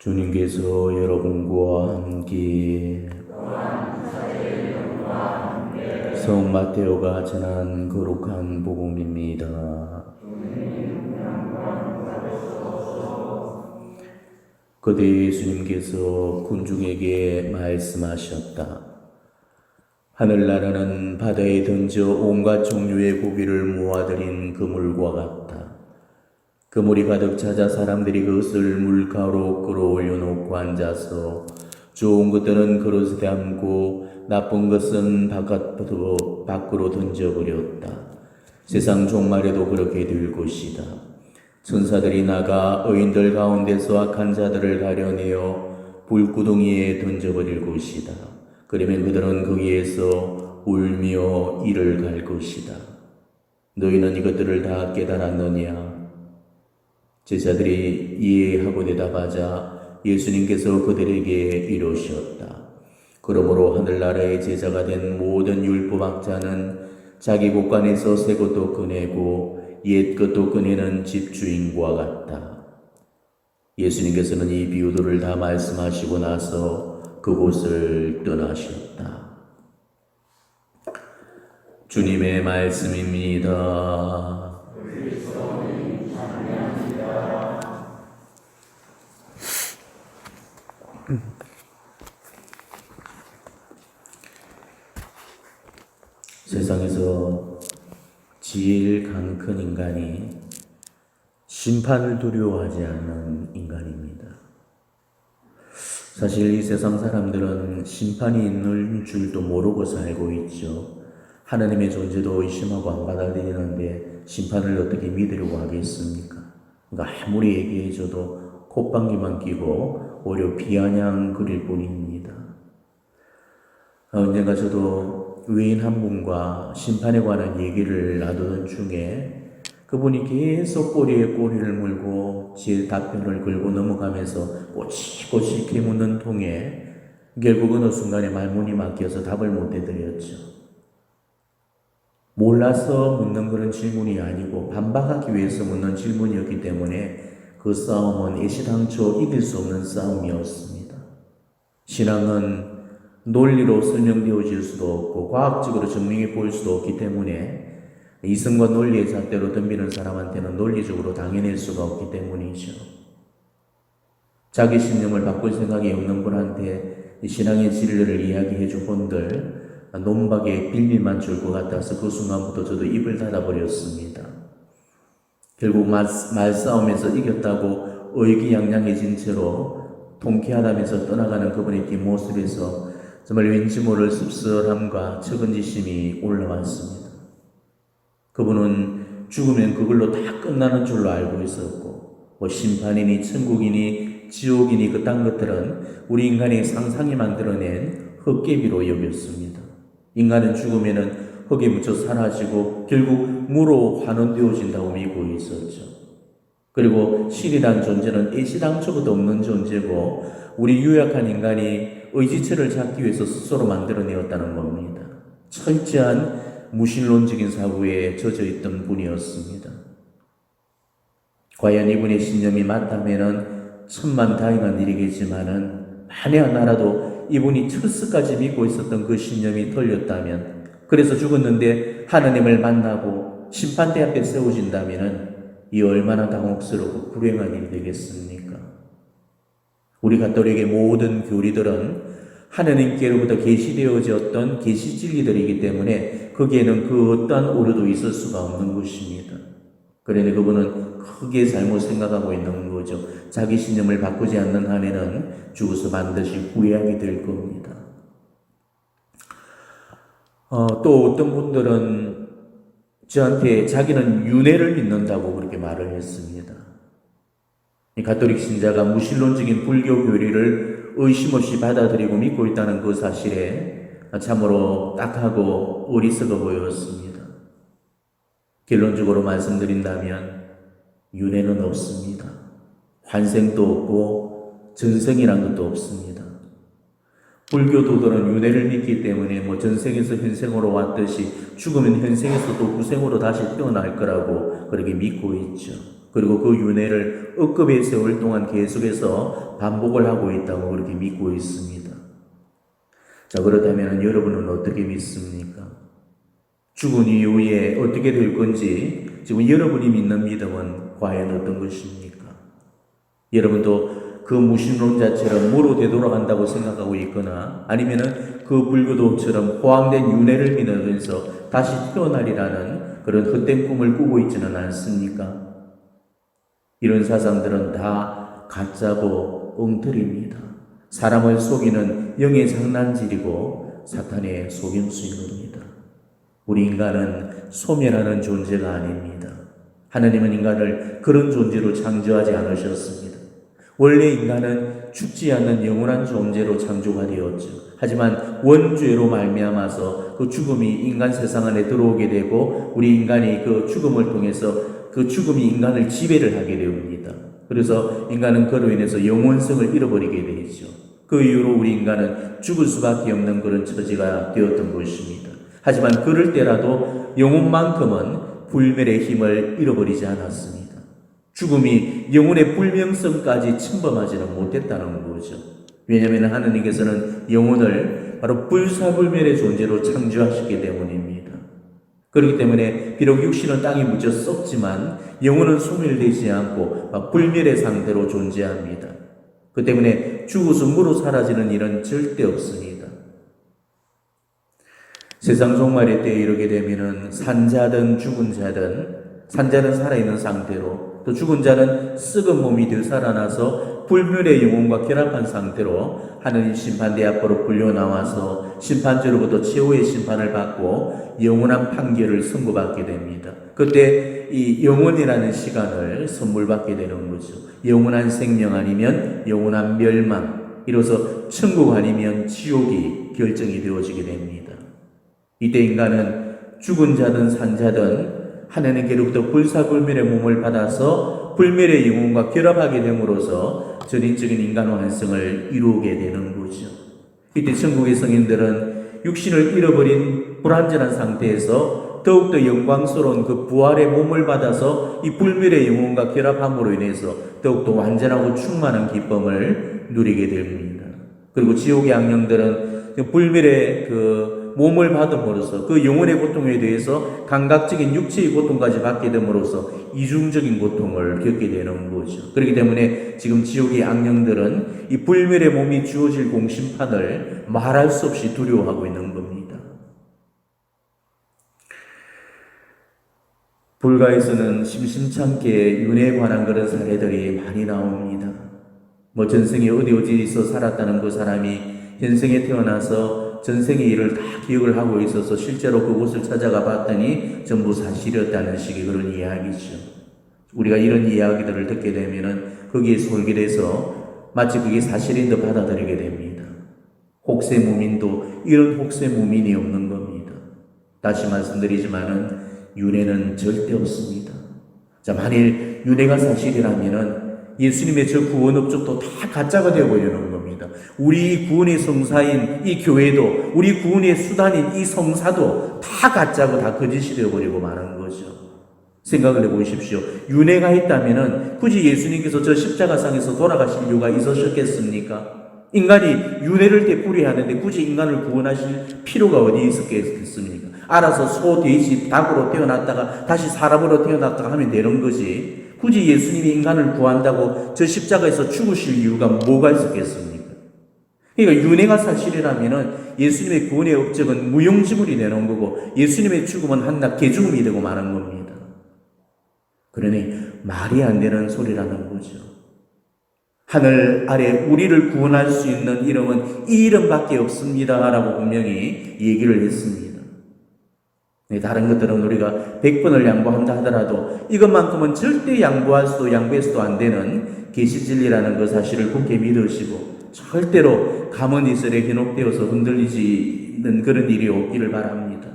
주님께서 여러분과 함께 성 마테오가 전한 거룩한 복음입니다. 그때 예수님께서 군중에게 말씀하셨다. 하늘나라는 바다에 던져 온갖 종류의 고기를 모아들인 그물과 같다. 그물이 가득 찾아 사람들이 그것을 물가로 끌어올려 놓고 앉아서 좋은 것들은 그릇에 담고 나쁜 것은 바깥으로 밖으로 던져버렸다. 세상 종말에도 그렇게 될 것이다. 천사들이 나가 의인들 가운데서 악한 자들을 가려내어 불구덩이에 던져버릴 것이다. 그러면 그들은 거기에서 울며 이를 갈 것이다. 너희는 이것들을 다 깨달았느냐? 제자들이 이해하고 대답하자 예수님께서 그들에게 이르셨다. 그러므로 하늘나라의 제자가 된 모든 율법학자는 자기 곳간에서 새 것도 꺼내고 옛 것도 꺼내는 집주인과 같다. 예수님께서는 이 비유들을 다 말씀하시고 나서 그곳을 떠나셨다. 주님의 말씀입니다. 세상에서 제일 강큰 인간이 심판을 두려워하지 않는 인간입니다. 사실 이 세상 사람들은 심판이 있는 줄도 모르고 살고 있죠. 하나님의 존재도 의심하고 안 받아들이는데 심판을 어떻게 믿으려고 하겠습니까? 그러니까 아무리 얘기해줘도 콧방귀만 끼고 오히려 비아냥 그릴 뿐입니다. 언젠가 저도 외인 한 분과 심판에 관한 얘기를 나누던 중에 그분이 계속 꼬리에 꼬리를 물고 제 답변을 걸고 넘어가면서 꼬치꼬치 캐묻는 통에 결국 어느 순간에 말문이 막혀서 답을 못 해드렸죠. 몰라서 묻는 그런 질문이 아니고 반박하기 위해서 묻는 질문이었기 때문에 그 싸움은 애시당초 이길 수 없는 싸움이었습니다. 신앙은 논리로 설명되어질 수도 없고 과학적으로 증명해 볼 수도 없기 때문에 이성과 논리의 잣대로 덤비는 사람한테는 논리적으로 당해낼 수가 없기 때문이죠. 자기 신념을 바꿀 생각이 없는 분한테 신앙의 진리를 이야기해 준 분들 논박에 빌밀만 줄 것 같아서 그 순간부터 저도 입을 닫아버렸습니다. 결국 말, 말싸움에서 이겼다고 의기양양해진 채로 통쾌하다면서 떠나가는 그분의 뒷모습에서 정말 왠지 모를 씁쓸함과 측은지심이 올라왔습니다. 그분은 죽으면 그걸로 다 끝나는 줄로 알고 있었고, 뭐 심판이니 천국이니 지옥이니 그딴 것들은 우리 인간의 상상이 만들어낸 헛개비로 여겼습니다. 인간은 죽으면은 흙에 묻혀 사라지고 결국 무로 환원되어진다고 믿고 있었죠. 그리고 신이란 존재는 애시당초부터 없는 존재고 우리 유약한 인간이 의지체를 찾기 위해서 스스로 만들어내었다는 겁니다. 철저한 무신론적인 사고에 젖어 있던 분이었습니다. 과연 이분의 신념이 맞다면은 천만 다행한 일이겠지만은 만에 하나라도 이분이 철수까지 믿고 있었던 그 신념이 털렸다면 그래서 죽었는데 하나님을 만나고 심판대 앞에 세워진다면은 이 얼마나 당혹스럽고 불행한 일이 되겠습니까? 우리 가톨릭의 모든 교리들은 하나님께로부터 계시되어졌던 계시 진리들이기 때문에 거기에는 그 어떠한 오류도 있을 수가 없는 것입니다. 그러니 그분은 크게 잘못 생각하고 있는 거죠. 자기 신념을 바꾸지 않는 한에는 죽어서 반드시 후회하게 될 겁니다. 어, 또 어떤 분들은 저한테 자기는 윤회를 믿는다고 그렇게 말을 했습니다. 이 가톨릭 신자가 무신론적인 불교 교리를 의심 없이 받아들이고 믿고 있다는 그 사실에 참으로 딱하고 어리석어 보였습니다. 결론적으로 말씀드린다면 윤회는 없습니다. 환생도 없고 전생이란 것도 없습니다. 불교도들은 윤회를 믿기 때문에 뭐 전생에서 현생으로 왔듯이 죽으면 현생에서 또 구생으로 다시 태어날 거라고 그렇게 믿고 있죠. 그리고 그 윤회를 억겁의 세월 동안 계속해서 반복을 하고 있다고 그렇게 믿고 있습니다. 자, 그렇다면 여러분은 어떻게 믿습니까? 죽은 이후에 어떻게 될 건지 지금 여러분이 믿는 믿음은 과연 어떤 것입니까? 여러분도 그 무신론 자처럼 무로 되돌아간다고 생각하고 있거나 아니면은 그 불교도처럼 포함된 윤회를 믿으면서 다시 태어나리라는 그런 헛된 꿈을 꾸고 있지는 않습니까? 이런 사상들은 다 가짜고 엉터리입니다. 사람을 속이는 영의 장난질이고 사탄의 속임수인 겁니다. 우리 인간은 소멸하는 존재가 아닙니다. 하나님은 인간을 그런 존재로 창조하지 않으셨습니다. 원래 인간은 죽지 않는 영원한 존재로 창조가 되었죠. 하지만 원죄로 말미암아서 그 죽음이 인간 세상 안에 들어오게 되고 우리 인간이 그 죽음을 통해서 그 죽음이 인간을 지배를 하게 됩니다. 그래서 인간은 그로 인해서 영원성을 잃어버리게 되죠. 그 이후로 우리 인간은 죽을 수밖에 없는 그런 처지가 되었던 것입니다. 하지만 그럴 때라도 영혼만큼은 불멸의 힘을 잃어버리지 않았습니다. 죽음이 영혼의 불명성까지 침범하지는 못했다는 거죠. 왜냐하면 하느님께서는 영혼을 바로 불사불멸의 존재로 창조하셨기 때문입니다. 그렇기 때문에 비록 육신은 땅에 묻혀 썩지만 영혼은 소멸되지 않고 막 불멸의 상태로 존재합니다. 그 때문에 죽어서 무로 사라지는 일은 절대 없습니다. 세상 종말의 때에 이르게 되면은 산자든 죽은 자든 산자는 살아있는 상태로 또 죽은 자는 썩은 몸이 되살아나서 불멸의 영혼과 결합한 상태로 하느님 심판대 앞으로 불려 나와서 심판주로부터 최후의 심판을 받고 영원한 판결을 선고받게 됩니다. 그때 이 영원이라는 시간을 선물 받게 되는 거죠. 영원한 생명 아니면 영원한 멸망, 이로써 천국 아니면 지옥이 결정이 되어지게 됩니다. 이때 인간은 죽은 자든 산 자든 하나님께로부터 불사불멸의 몸을 받아서 불멸의 영혼과 결합하게 됨으로써 전인적인 인간 완성을 이루게 되는 거죠. 이때 천국의 성인들은 육신을 잃어버린 불완전한 상태에서 더욱더 영광스러운 그 부활의 몸을 받아서 이 불멸의 영혼과 결합함으로 인해서 더욱더 완전하고 충만한 기쁨을 누리게 됩니다. 그리고 지옥의 악령들은 불멸의 그 몸을 받음으로써 그 영혼의 고통에 대해서 감각적인 육체의 고통까지 받게 됨으로써 이중적인 고통을 겪게 되는 거죠. 그렇기 때문에 지금 지옥의 악령들은 이 불멸의 몸이 주어질 공심판을 말할 수 없이 두려워하고 있는 겁니다. 불가에서는 심심찮게 윤회에 관한 그런 사례들이 많이 나옵니다. 뭐 전생에 어디 어디서 살았다는 그 사람이 현생에 태어나서 전생의 일을 다 기억을 하고 있어서 실제로 그곳을 찾아가 봤더니 전부 사실이었다는 식의 그런 이야기죠. 우리가 이런 이야기들을 듣게 되면은 거기에 솔깃해서 마치 그게 사실인 듯 받아들이게 됩니다. 혹세 무민도 이런 혹세 무민이 없는 겁니다. 다시 말씀드리지만은 윤회는 절대 없습니다. 자, 만일 윤회가 사실이라면은 예수님의 저 구원 업적도 다 가짜가 되어 버리는 겁니다. 우리 구원의 성사인 이 교회도, 우리 구원의 수단인 이 성사도 다 가짜고 다 거짓이 되어버리고 마는 거죠. 생각을 해보십시오. 윤회가 있다면은 굳이 예수님께서 저 십자가상에서 돌아가실 이유가 있으셨겠습니까? 인간이 윤회를 되풀이 하는데 굳이 인간을 구원하실 필요가 어디 있었겠습니까? 알아서 소, 돼지, 닭으로 태어났다가 다시 사람으로 태어났다가 하면 되는 거지. 굳이 예수님이 인간을 구한다고 저 십자가에서 죽으실 이유가 뭐가 있었겠습니까? 그러니까 윤회가 사실이라면은 예수님의 구원의 업적은 무용지물이 되는 거고 예수님의 죽음은 한낱 개죽음이 되고 마는 겁니다. 그러니 말이 안 되는 소리라는 거죠. 하늘 아래 우리를 구원할 수 있는 이름은 이 이름밖에 없습니다 라고 분명히 얘기를 했습니다. 네, 다른 것들은 우리가 100번을 양보한다 하더라도 이것만큼은 절대 양보할 수도 양보해서도 안 되는 계시 진리라는 그 사실을 굳게 믿으시고 절대로 가문이슬에 현혹되어서 흔들리지는 그런 일이 없기를 바랍니다.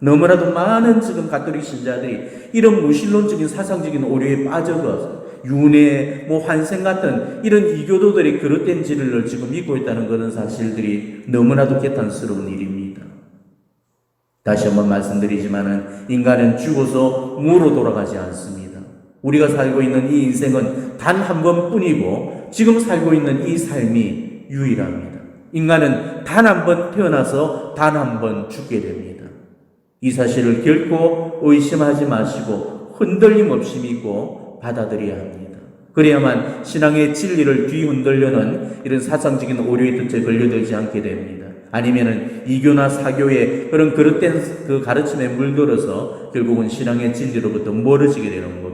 너무나도 많은 지금 가톨릭 신자들이 이런 무신론적인 사상적인 오류에 빠져서 윤회, 뭐 환생 같은 이런 이교도들의 그릇된 진리를 지금 믿고 있다는 그런 사실들이 너무나도 개탄스러운 일입니다. 다시 한번 말씀드리지만은 인간은 죽어서 무로 돌아가지 않습니다. 우리가 살고 있는 이 인생은 단 한 번뿐이고 지금 살고 있는 이 삶이 유일합니다. 인간은 단 한 번 태어나서 단 한 번 죽게 됩니다. 이 사실을 결코 의심하지 마시고 흔들림 없이 믿고 받아들여야 합니다. 그래야만 신앙의 진리를 뒤흔들려는 이런 사상적인 오류의 뜻에 걸려들지 않게 됩니다. 아니면은 이교나 사교의 그런 그릇된 그 가르침에 물들어서 결국은 신앙의 진리로부터 멀어지게 되는 겁니다.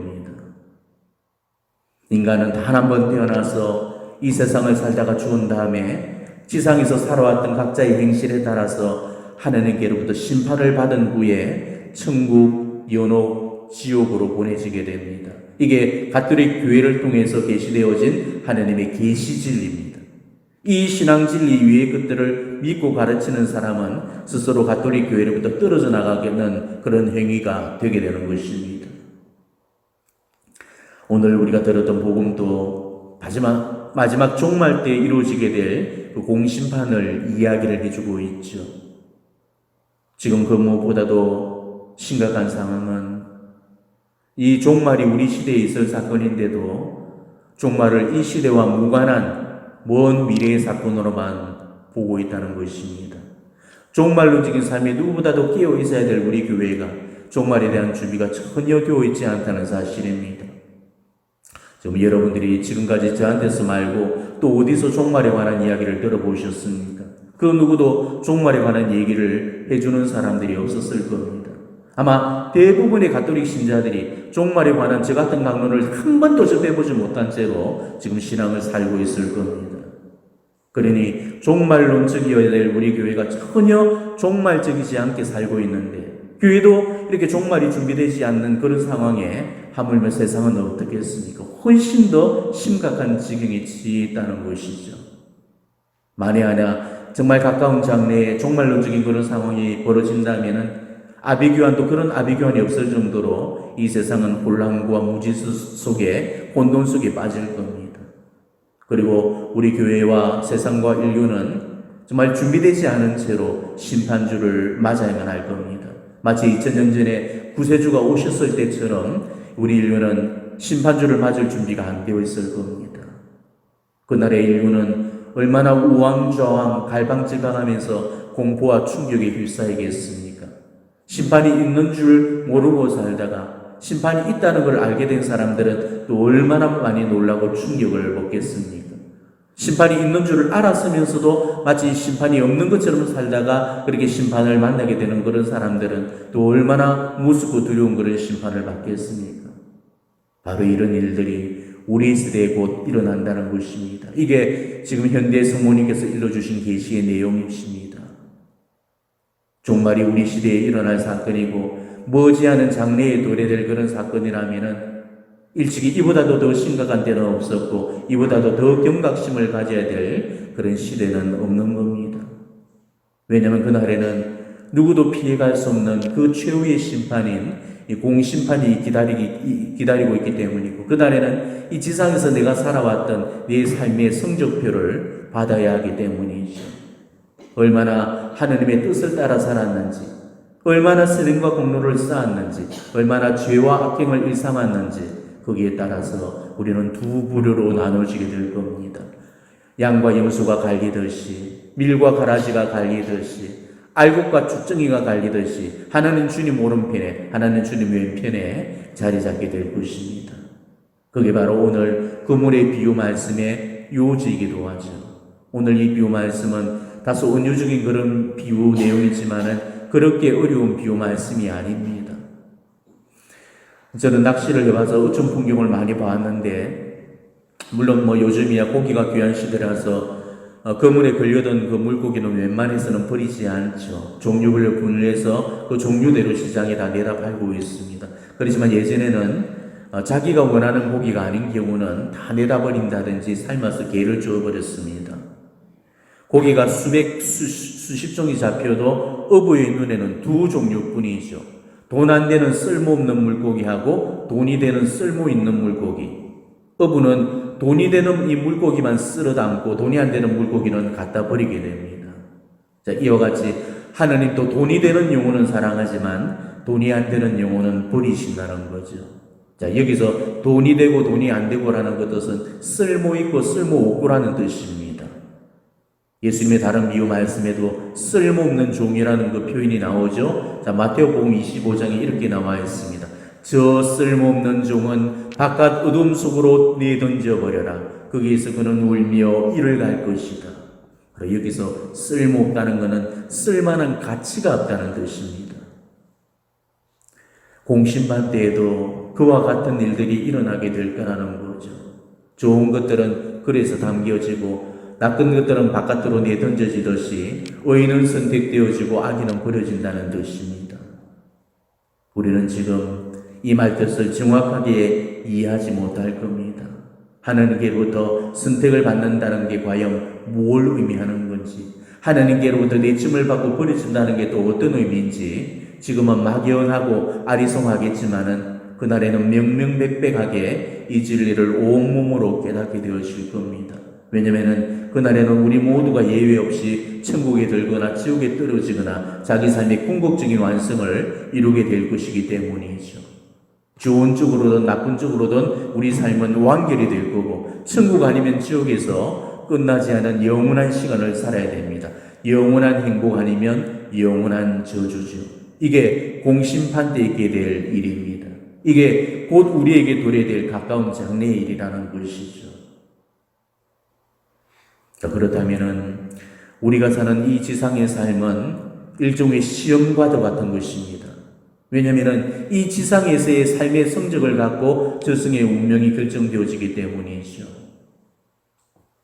인간은 단 한 번 태어나서 이 세상을 살다가 죽은 다음에 지상에서 살아왔던 각자의 행실에 따라서 하나님께로부터 심판을 받은 후에 천국, 연옥, 지옥으로 보내지게 됩니다. 이게 가톨릭 교회를 통해서 계시되어진 하나님의 계시 진리입니다. 이 신앙 진리 위의 것들을 믿고 가르치는 사람은 스스로 가톨릭 교회로부터 떨어져 나가겠는 그런 행위가 되게 되는 것입니다. 오늘 우리가 들었던 복음도 마지막 마지막 종말 때 이루어지게 될 그 공심판을 이야기를 해주고 있죠. 지금 그 무엇보다도 심각한 상황은 이 종말이 우리 시대에 있을 사건인데도 종말을 이 시대와 무관한 먼 미래의 사건으로만 보고 있다는 것입니다. 종말론적인 삶에 누구보다도 깨어 있어야 될 우리 교회가 종말에 대한 준비가 전혀 되어 있지 않다는 사실입니다. 좀 여러분들이 지금까지 저한테서 말고 또 어디서 종말에 관한 이야기를 들어보셨습니까? 그 누구도 종말에 관한 얘기를 해주는 사람들이 없었을 겁니다. 아마 대부분의 가톨릭 신자들이 종말에 관한 저 같은 강론을 한 번도 접해보지 못한 채로 지금 신앙을 살고 있을 겁니다. 그러니 종말론적이어야 될 우리 교회가 전혀 종말적이지 않게 살고 있는데 교회도 이렇게 종말이 준비되지 않는 그런 상황에 하물며 세상은 어떻겠습니까? 훨씬 더 심각한 지경에 치있다는 것이죠. 만에 하나 정말 가까운 장래에 종말론적인 그런 상황이 벌어진다면은 아비규환도 그런 아비규환이 없을 정도로 이 세상은 혼란과 무지수 속에 혼돈 속에 빠질 겁니다. 그리고 우리 교회와 세상과 인류는 정말 준비되지 않은 채로 심판주를 맞아야만 할 겁니다. 마치 2000년 전에 구세주가 오셨을 때처럼 우리 인류는 심판주를 맞을 준비가 안 되어 있을 겁니다. 그날의 인류는 얼마나 우왕좌왕 갈방질방하면서 공포와 충격에 휩싸이겠습니까? 심판이 있는 줄 모르고 살다가 심판이 있다는 걸 알게 된 사람들은 또 얼마나 많이 놀라고 충격을 먹겠습니까? 심판이 있는 줄을 알았으면서도 마치 심판이 없는 것처럼 살다가 그렇게 심판을 만나게 되는 그런 사람들은 또 얼마나 무섭고 두려운 그런 심판을 받겠습니까? 바로 이런 일들이 우리 시대에 곧 일어난다는 것입니다. 이게 지금 현대 성모님께서 일러주신 계시의 내용이십니다. 종말이 우리 시대에 일어날 사건이고 머지않은 장래에 도래될 그런 사건이라면은 일찍이 이보다도 더 심각한 때는 없었고 이보다도 더 경각심을 가져야 될 그런 시대는 없는 겁니다. 왜냐하면 그날에는 누구도 피해갈 수 없는 그 최후의 심판인 공심판이 기다리기, 기다리고 있기 때문이고 그날에는 이 지상에서 내가 살아왔던 내 삶의 성적표를 받아야 하기 때문이죠. 얼마나 하느님의 뜻을 따라 살았는지, 얼마나 세lem과 공로를 쌓았는지, 얼마나 죄와 악행을 일삼았는지, 거기에 따라서 우리는 두 부류로 나눠지게 될 겁니다. 양과 염소가 갈리듯이, 밀과 가라지가 갈리듯이, 알곡과 축정이가 갈리듯이 하나는 주님 오른편에 하나는 주님 왼편에 자리 잡게 될 것입니다. 그게 바로 오늘 그물의 비유 말씀의 요지이기도 하죠. 오늘 이 비유 말씀은 다소 은유적인 그런 비유 내용이지만은 그렇게 어려운 비유 말씀이 아닙니다. 저는 낚시를 해봐서 어촌 풍경을 많이 봤는데 물론 뭐 요즘이야 고기가 귀한 시대라서 어, 그물에 걸려든 그 물고기는 웬만해서는 버리지 않죠. 종류별로 분류해서 그 종류대로 시장에 다 내다 팔고 있습니다. 그렇지만 예전에는 어, 자기가 원하는 고기가 아닌 경우는 다 내다 버린다든지 삶아서 개를 주어버렸습니다. 고기가 수백, 수, 수십 종이 잡혀도 어부의 눈에는 두 종류뿐이죠. 돈 안 되는 쓸모없는 물고기하고 돈이 되는 쓸모 있는 물고기. 어부는 돈이 되는 이 물고기만 쓸어 담고 돈이 안 되는 물고기는 갖다 버리게 됩니다. 자, 이와 같이 하나님도 돈이 되는 영혼은 사랑하지만 돈이 안 되는 영혼은 버리신다는 거죠. 자, 여기서 돈이 되고 돈이 안 되고라는 그 뜻은 쓸모 있고 쓸모 없고라는 뜻입니다. 예수님의 다른 비유 말씀에도 쓸모없는 종이라는 그 표현이 나오죠. 자, 마태복음 25장에 이렇게 나와 있습니다. 저 쓸모없는 종은 바깥 어둠 속으로 내던져 버려라. 거기에서 그는 울며 이를 갈 것이다. 여기서 쓸모없다는 것은 쓸만한 가치가 없다는 뜻입니다. 공심반 때에도 그와 같은 일들이 일어나게 될 거라는 거죠. 좋은 것들은 그래서 담겨지고 나쁜 것들은 바깥으로 내던져지듯이 의인은 선택되어지고 악인은 버려진다는 뜻입니다. 우리는 지금 이 말뜻을 정확하게 이해하지 못할 겁니다. 하나님께로부터 선택을 받는다는 게 과연 뭘 의미하는 건지, 하나님께로부터 내침을 받고 버려진다는 게 또 어떤 의미인지, 지금은 막연하고 아리송하겠지만은 그날에는 명명백백하게 이 진리를 온몸으로 깨닫게 되어질 겁니다. 왜냐면은 그날에는 우리 모두가 예외 없이 천국에 들거나 지옥에 떨어지거나 자기 삶의 궁극적인 완성을 이루게 될 것이기 때문이죠. 좋은 쪽으로든 나쁜 쪽으로든 우리 삶은 완결이 될 거고 천국 아니면 지옥에서 끝나지 않은 영원한 시간을 살아야 됩니다. 영원한 행복 아니면 영원한 저주죠. 이게 공심판 때 있게 될 일입니다. 이게 곧 우리에게 도래될 가까운 장래의 일이라는 것이죠. 자, 그렇다면은 우리가 사는 이 지상의 삶은 일종의 시험과도 같은 것입니다. 왜냐하면 이 지상에서의 삶의 성적을 갖고 저승의 운명이 결정되어지기 때문이죠.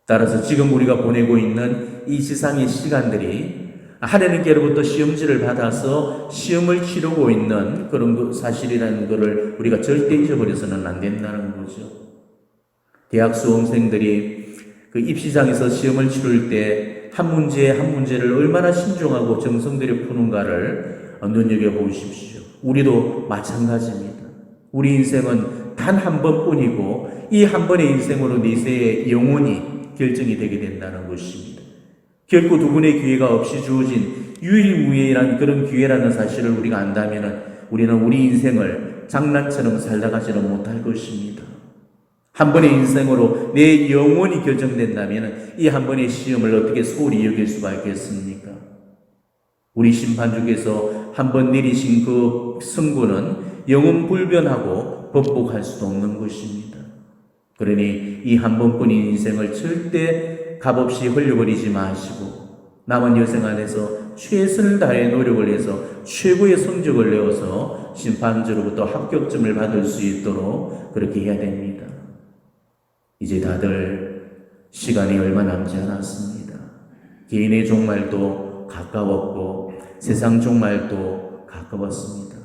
따라서 지금 우리가 보내고 있는 이 지상의 시간들이 하나님께로부터 시험지를 받아서 시험을 치르고 있는 그런 그 사실이라는 것을 우리가 절대 잊어버려서는 안 된다는 거죠. 대학 수험생들이 그 입시장에서 시험을 치를 때 한 문제 한 문제를 얼마나 신중하고 정성들여 푸는가를 눈여겨보십시오. 우리도 마찬가지입니다. 우리 인생은 단 한 번뿐이고 이 한 번의 인생으로 네 세의 영혼이 결정이 되게 된다는 것입니다. 결코 두 분의 기회가 없이 주어진 유일무이한 그런 기회라는 사실을 우리가 안다면 우리는 우리 인생을 장난처럼 살다가지는 못할 것입니다. 한 번의 인생으로 내 영혼이 결정된다면 이 한 번의 시험을 어떻게 소홀히 여길 수가 있겠습니까? 우리 심판주께서 한번 내리신 그 승부는 영원 불변하고 극복할 수도 없는 것입니다. 그러니 이 한 번뿐인 인생을 절대 값없이 흘려버리지 마시고 남은 여생 안에서 최선을 다해 노력을 해서 최고의 성적을 내어서 심판주로부터 합격점을 받을 수 있도록 그렇게 해야 됩니다. 이제 다들 시간이 얼마 남지 않았습니다. 개인의 종말도 가까웠고 세상 종말도 가까웠습니다.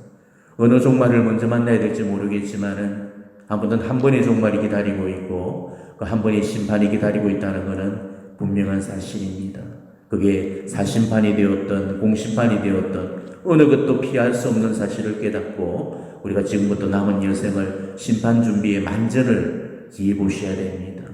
어느 종말을 먼저 만나야 될지 모르겠지만은 아무튼 한 번의 종말이 기다리고 있고 그 한 번의 심판이 기다리고 있다는 것은 분명한 사실입니다. 그게 사심판이 되었던 공심판이 되었던 어느 것도 피할 수 없는 사실을 깨닫고 우리가 지금부터 남은 여생을 심판 준비에 만전을 기해 보셔야 됩니다.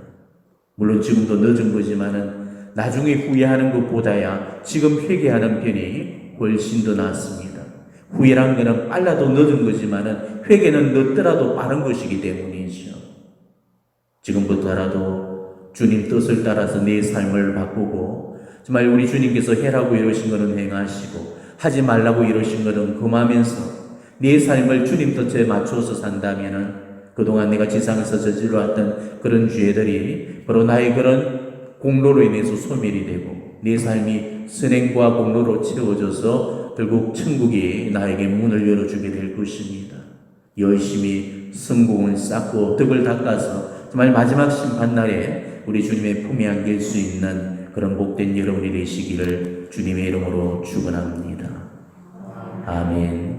물론 지금도 늦은 거지만은 나중에 후회하는 것보다야 지금 회개하는 편이 훨씬 더 낫습니다. 후회란 거는 빨라도 늦은 거지만은 회개는 늦더라도 빠른 것이기 때문이죠. 지금부터라도 주님 뜻을 따라서 내 삶을 바꾸고 정말 우리 주님께서 해라고 이러신 것은 행하시고 하지 말라고 이러신 것은 금하면서 내 삶을 주님 뜻에 맞춰서 산다면은 그동안 내가 지상에서 저질러 왔던 그런 죄들이 바로 나의 그런 공로로 인해서 소멸이 되고 내 삶이 선행과 공로로 채워져서 결국 천국이 나에게 문을 열어주게 될 것입니다. 열심히 성공을 쌓고 덕을 닦아서 정말 마지막 심판날에 우리 주님의 품에 안길 수 있는 그런 복된 여러분이 되시기를 주님의 이름으로 축원합니다. 아멘.